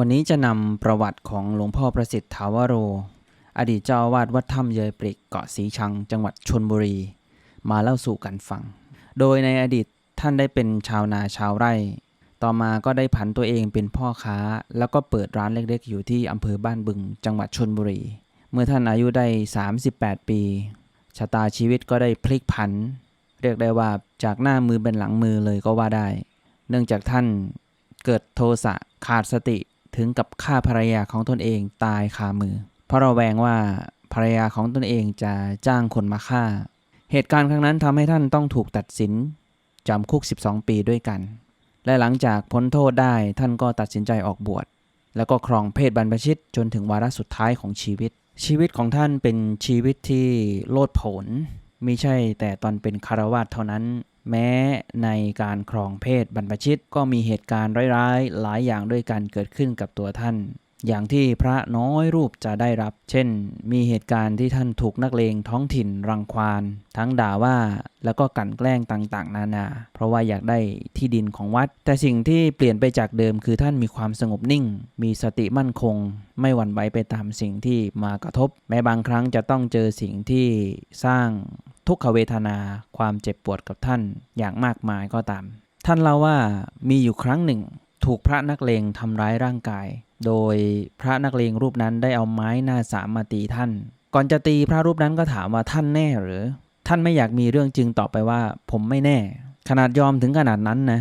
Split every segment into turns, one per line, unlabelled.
วันนี้จะนำประวัติของหลวงพ่อประสิทธิ์ถาวโร อดีตเจ้าวาสวัดถ้ำเยยปริกเกาะสีชัง จังหวัดชนบุรี มาเล่าสู่กันฟัง โดยในอดีตท่านได้เป็นชาวนาชาวไร่ ต่อมาก็ได้ผันตัวเองเป็นพ่อค้า แล้วก็เปิดร้านเล็กๆ อยู่ที่อำเภอบ้านบึง จังหวัดชนบุรี เมื่อท่านอายุได้ 38 ปี ชะตาชีวิตก็ได้พลิกผัน เรียกได้ว่าจากหน้ามือเป็นหลังมือเลยก็ว่าได้ เนื่องจากท่านเกิดโทสะขาดสติ ถึงกับฆ่าภรรยาของตนเองตายคามือ เพราะเราแวงว่าภรรยาของตนเองจะจ้างคนมาฆ่า เหตุการณ์ครั้งนั้นทำให้ท่านต้องถูกตัดสินจำคุก 12 ปีด้วยกัน และหลังจากพ้นโทษได้ท่านก็ตัดสินใจออกบวช แล้วก็ครองเพศบรรพชิตจนถึงวาระสุดท้ายของชีวิต ชีวิตของท่านเป็นชีวิตที่โลดโผนมิใช่แต่ตอนเป็นคารวาสเท่านั้น แม้ในการครองเพศบรรพชิตก็มีเหตุการณ์ร้ายๆ หลายอย่างด้วยกันเกิดขึ้นกับตัวท่าน อย่างที่พระน้อยรูปจะได้รับ เช่น มีเหตุการณ์ที่ท่านถูกนักเลงท้องถิ่นรังควาน ทั้งด่าว่าแล้วก็กลั่นแกล้งต่างๆ นานา เพราะว่าอยากได้ที่ดินของวัด แต่สิ่งที่เปลี่ยนไปจากเดิมคือท่านมีความสงบนิ่ง มีสติมั่นคง ไม่หวั่นไหวไปตามสิ่งที่มากระทบ แม้บางครั้งจะต้องเจอสิ่งที่สร้าง ทุกขเวทนาความเจ็บปวดกับท่านอย่างมากมายก็ตาม ท่านเล่าว่ามีอยู่ครั้งหนึ่ง ถูกพระนักเลงทำร้ายร่างกาย โดยพระนักเลงรูปนั้นได้เอาไม้หน้าสามมาตีท่าน ก่อนจะตีพระรูปนั้นก็ถามว่าท่านแน่หรือ ท่านไม่อยากมีเรื่องจึงตอบไปว่า ผมไม่แน่ ขนาดยอมถึงขนาดนั้นนะ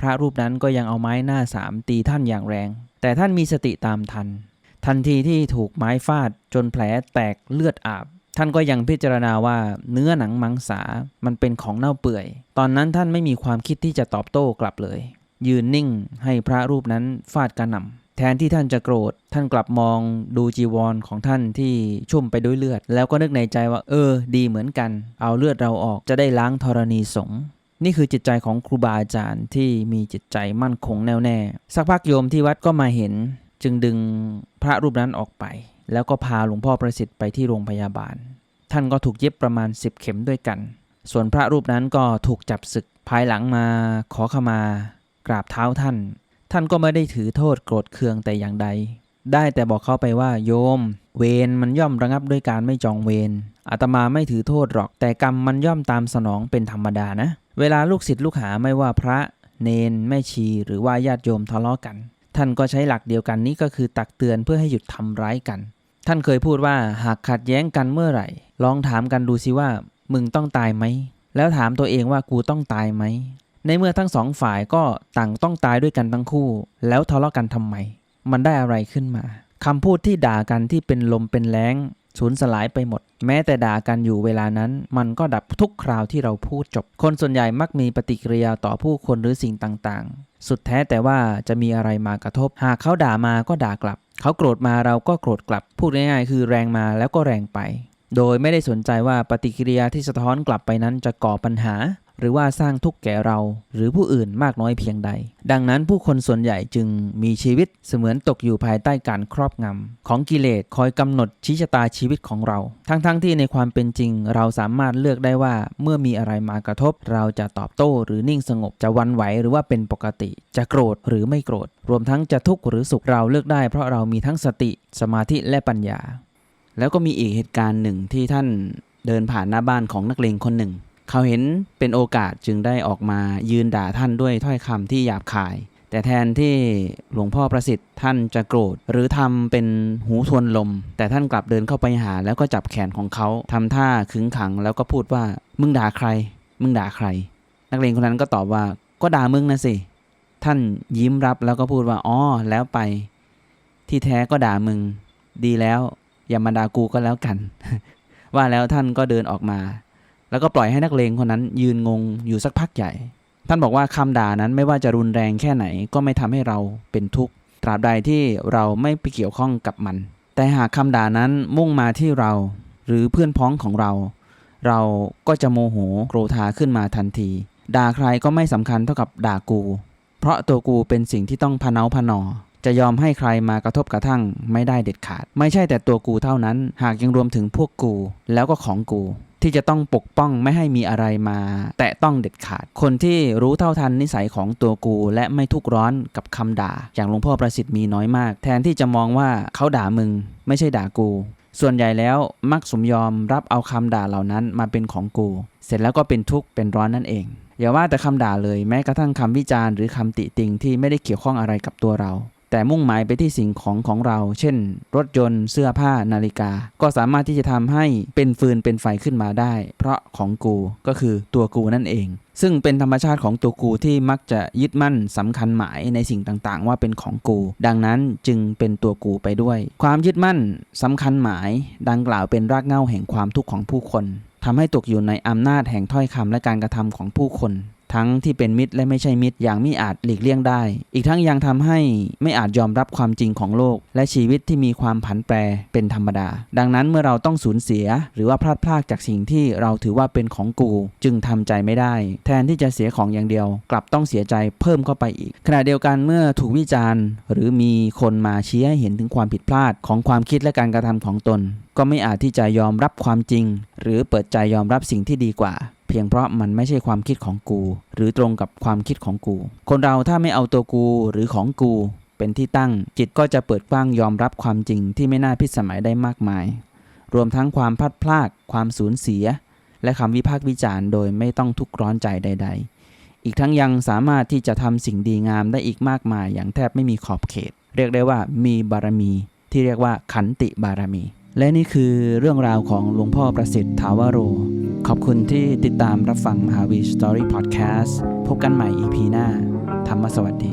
พระรูปนั้นก็ยังเอาไม้หน้าสามตีท่านอย่างแรง แต่ท่านมีสติตามทัน ทันทีที่ถูกไม้ฟาดจนแผลแตกเลือดอาบ ท่านก็ยังพิจารณาว่าเนื้อหนังมังสา มันเป็นของเน่าเปื่อย ตอนนั้นท่านไม่มีความคิดที่จะตอบโต้กลับเลย ยืนนิ่งให้พระรูปนั้นฟาดกระหน่ำแทนที่ท่านจะโกรธ ท่านกลับมองดูจีวรของท่านที่ชุ่มไปด้วยเลือด แล้วก็นึกในใจว่า เออ ดีเหมือนกัน เอาเลือดเราออกจะได้ล้างธรณีสงฆ์นี่คือจิตใจของครูบาอาจารย์ที่มีจิตใจมั่นคงแน่วแน่ สักพักโยมที่วัดก็มาเห็น จึงดึงพระรูปนั้นออกไป แล้วก็พาหลวงพ่อประสิทธิ์ไปที่โรงพยาบาล ท่านก็ถูกเย็บประมาณ 10 เข็มด้วยกัน ส่วนพระรูปนั้นก็ถูกจับศึกภายหลังมาขอขมากราบเท้าท่าน ท่านก็ไม่ได้ถือโทษโกรธเคืองแต่อย่างใด ได้แต่บอกเขาไปว่าโยม เวรมันย่อมระงับด้วยการไม่จองเวรอาตมาไม่ถือโทษหรอก แต่กรรมมันย่อมตามสนองเป็นธรรมดานะ เวลาลูกศิษย์ลูกหาไม่ว่าพระ เนนแม่ชีหรือว่าญาติโยมทะเลาะกัน ท่านก็ใช้หลักเดียวกันนี้ก็คือตักเตือนเพื่อให้หยุดทำร้ายกัน ท่านเคยพูดว่าหากขัดแย้งกันเมื่อไหร่ ลองถามกันดูสิว่า มึงต้องตายไหม แล้วถามตัวเองว่ากูต้องตายไหม ในเมื่อทั้งสองฝ่ายก็ต่างต้องตายด้วยกันทั้งคู่ แล้วทะเลาะกันทำไม มันได้อะไรขึ้นมาคำพูดที่ด่ากันที่เป็นลมเป็นแรงสูญสลายไปหมด แม้แต่ด่ากันอยู่เวลานั้น มันก็ดับทุกคราวที่เราพูดจบ คนส่วนใหญ่มักมีปฏิกิริยาต่อผู้คนหรือสิ่งต่างๆ สุดแท้แต่ว่าจะมีอะไรมากระทบ หากเขาด่ามาก็ด่ากลับ เขาโกรธมาเราก็โกรธกลับ พูดง่ายๆ คือแรงมาแล้วก็แรงไป โดยไม่ได้สนใจว่าปฏิกิริยาที่สะท้อนกลับไปนั้นจะก่อปัญหา หรือว่าสร้างทุกข์แก่เรา หรือผู้อื่นมากน้อยเพียงใด ดังนั้นผู้คนส่วนใหญ่จึงมีชีวิตเสมือนตกอยู่ภายใต้การครอบงำของกิเลสคอยกำหนดชี้ชะตาชีวิตของเรา ทั้งๆทที่ในความเป็นจริง เราสามารถเลือกได้ว่าเมื่อมีอะไรมากระทบ เราจะตอบโต้หรือนิ่งสงบจะวันไหวหรือว่าเป็นปกติ จะโกรธหรือไม่โกรธ รวมทั้งจะทุกข์หรือสุขเราเลือกได้ เพราะเรามีทั้งสติ สมาธิและปัญญา แล้วก็มีอีกเหตุการณ์หนึ่งที่ท่านเดินผ่านหน้าบ้านของนักเลงคนหนึ่ง เขาเห็นเป็นโอกาสจึงได้ออกมายืนด่าท่านด้วยถ้อยคำที่หยาบคาย แต่แทนที่หลวงพ่อประสิทธิ์ท่านจะโกรธ หรือทำเป็นหูทวนลม แต่ท่านกลับเดินเข้าไปหาแล้วก็จับแขนของเขาทำท่าขึงขัง แล้วก็พูดว่ามึงด่าใคร มึงด่าใคร นักเลงคนนั้นก็ตอบว่าก็ด่ามึงนะสิ ท่านยิ้มรับแล้วก็พูดว่าอ๋อแล้วไป ที่แท้ก็ด่ามึง ดีแล้ว อย่ามาด่ากูก็แล้วกัน ว่าแล้วท่านก็เดินออกมา แล้วก็ปล่อยให้นักเลงคนนั้นยืนงงอยู่สักพักใหญ่ ท่านบอกว่าคำด่านั้นไม่ว่าจะรุนแรงแค่ไหนก็ไม่ทำให้เราเป็นทุกข์ตราบใดที่เราไม่ไปเกี่ยวข้องกับมัน แต่หากคำด่านั้นมุ่งมาที่เรา หรือเพื่อนพ้องของเรา เราก็จะโมโหโกรธาขึ้นมาทันที ด่าใครก็ไม่สำคัญเท่ากับด่ากู เพราะตัวกูเป็นสิ่งที่ต้องพะเนาพะนอจะยอมให้ใครมากระทบกระทั่งไม่ได้เด็ดขาด ไม่ใช่แต่ตัวกูเท่านั้น หากยังรวมถึงพวกกูแล้วก็ของกู ที่จะต้องปกป้องไม่ให้มีอะไรมา แตะต้องเด็ดขาด คนที่รู้เท่าทันนิสัยของตัวกู และไม่ทุกร้อนกับคำด่า อย่างหลวงพ่อประสิทธิ์มีน้อยมาก แทนที่จะมองว่าเขาด่ามึง ไม่ใช่ด่ากู ส่วนใหญ่แล้วมักสมยอมรับเอาคำด่าเหล่านั้นมาเป็นของกู เสร็จแล้วก็เป็นทุกข์เป็นร้อนนั่นเองอย่าว่าแต่คำด่าเลยแม้กระทั่งคำวิจารณ์หรือคำติติงที่ไม่ได้เกี่ยวข้องอะไรกับตัวเรา แต่มุ่งหมายไปที่สิ่งของของเรา เช่น รถยนต์เสื้อผ้านาฬิกา ก็สามารถที่จะทำให้เป็นฟืนเป็นไฟขึ้นมาได้ เพราะของกูก็คือตัวกูนั่นเอง ซึ่งเป็นธรรมชาติของตัวกูที่มักจะยึดมั่นสำคัญหมายในสิ่งต่างๆ ว่าเป็นของกู ดังนั้นจึงเป็นตัวกูไปด้วย ความยึดมั่นสำคัญหมาย ดังกล่าวเป็นรากเหง้าแห่งความทุกข์ของผู้คนทำให้ตกอยู่ในอำนาจแห่งถ้อยคำและการกระทำของผู้คน ทั้งที่เป็นมิตรและไม่ใช่มิตรอย่างมิอาจหลีกเลี่ยงได้ อีกทั้งยังทำให้ไม่อาจยอมรับความจริงของโลก และชีวิตที่มีความผันแปรเป็นธรรมดา ดังนั้นเมื่อเราต้องสูญเสีย หรือว่าพลาดพลาดจากสิ่งที่เราถือว่าเป็นของกู จึงทำใจไม่ได้ แทนที่จะเสียของอย่างเดียว กลับต้องเสียใจเพิ่มเข้าไปอีก ขณะเดียวกันเมื่อถูกวิจารณ์ หรือมีคนมาชี้ให้เห็นถึงความผิดพลาดของความคิดและการกระทำของตน ก็ไม่อาจที่จะยอมรับความจริง หรือเปิดใจยอมรับสิ่งที่ดีกว่า เพียงเพราะมันไม่ใช่ความคิดของกู หรือตรงกับความคิดของกู คนเราถ้าไม่เอาตัวกูหรือของกูเป็นที่ตั้ง จิตก็จะเปิดกว้างยอมรับความจริงที่ไม่น่าพิสมัยได้มากมาย รวมทั้งความพลัดพรากความสูญเสีย และคำวิพากษ์วิจารณ์โดยไม่ต้องทุกข์ร้อนใจใด ๆ อีกทั้งยังสามารถที่จะทำสิ่งดีงามได้อีกมากมายอย่างแทบไม่มีขอบเขต เรียกได้ว่ามีบารมี ที่เรียกว่าขันติบารมี และนี่คือเรื่องราวของหลวงพ่อประสิทธิ์ทาวโร ขอบคุณที่ติดตามรับฟังมหาวีสตอรี่พอดแคสต์พบกันใหม่ EP หน้า ธรรมสวัสดี